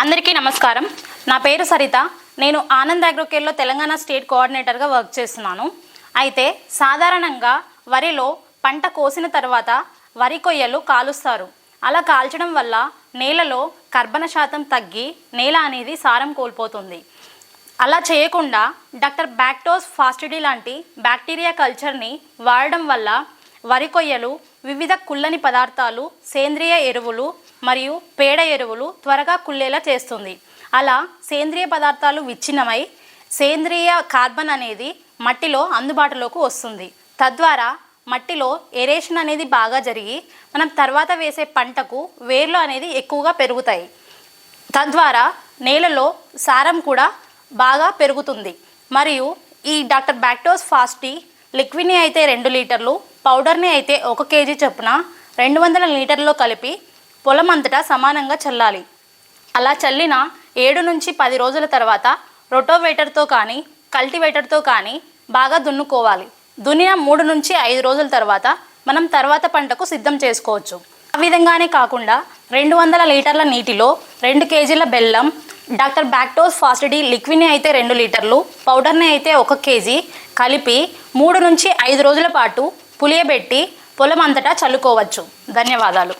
అందరికీ నమస్కారం. నా పేరు సరిత. నేను ఆనంద్ అగ్రోకేర్లో తెలంగాణ స్టేట్ కోఆర్డినేటర్గా వర్క్ చేస్తున్నాను. అయితే సాధారణంగా వరిలో పంట కోసిన తర్వాత వరి కొయ్యలు కాలుస్తారు. అలా కాల్చడం వల్ల నేలలో కర్బన శాతం తగ్గి నేల అనేది సారం కోల్పోతుంది. అలా చేయకుండా డాక్టర్ బ్యాక్టోస్ ఫాస్టిడీ లాంటి బ్యాక్టీరియా కల్చర్ని వాడడం వల్ల వరి కొయ్యలు వివిధ కుళ్ళని పదార్థాలు సేంద్రియ ఎరువులు మరియు పేడ ఎరువులు త్వరగా కుళ్ళేలా చేస్తుంది. అలా సేంద్రియ పదార్థాలు విచ్ఛిన్నమై సేంద్రియ కార్బన్ అనేది మట్టిలో అందుబాటులోకి వస్తుంది. తద్వారా మట్టిలో ఎరేషన్ అనేది బాగా జరిగి మనం తర్వాత వేసే పంటకు వేర్లు అనేది ఎక్కువగా పెరుగుతాయి. తద్వారా నేలలో సారం కూడా బాగా పెరుగుతుంది. మరియు ఈ డాక్టర్ బ్యాక్టోస్ ఫాస్టీ లిక్విడ్ని అయితే రెండు లీటర్లు పౌడర్ని అయితే ఒక కేజీ చొప్పున రెండు వందల లీటర్లో కలిపి పొలం అంతటా సమానంగా చల్లాలి. అలా చల్లిన ఏడు నుంచి పది రోజుల తర్వాత రొటోవేటర్తో కానీ కల్టివేటర్తో కానీ బాగా దున్నుకోవాలి. దున్నిన మూడు నుంచి ఐదు రోజుల తర్వాత మనం తర్వాత పంటకు సిద్ధం చేసుకోవచ్చు. ఆ విధంగానే కాకుండా రెండు వందల లీటర్ల నీటిలో రెండు కేజీల బెల్లం డాక్టర్ బ్యాక్టోస్ ఫాస్టిడి లిక్విడ్ని అయితే రెండు లీటర్లు పౌడర్ని అయితే ఒక కేజీ కలిపి మూడు నుంచి ఐదు రోజుల పాటు పులియబెట్టి పొలం అంతటా చల్లుకోవచ్చు. ధన్యవాదాలు.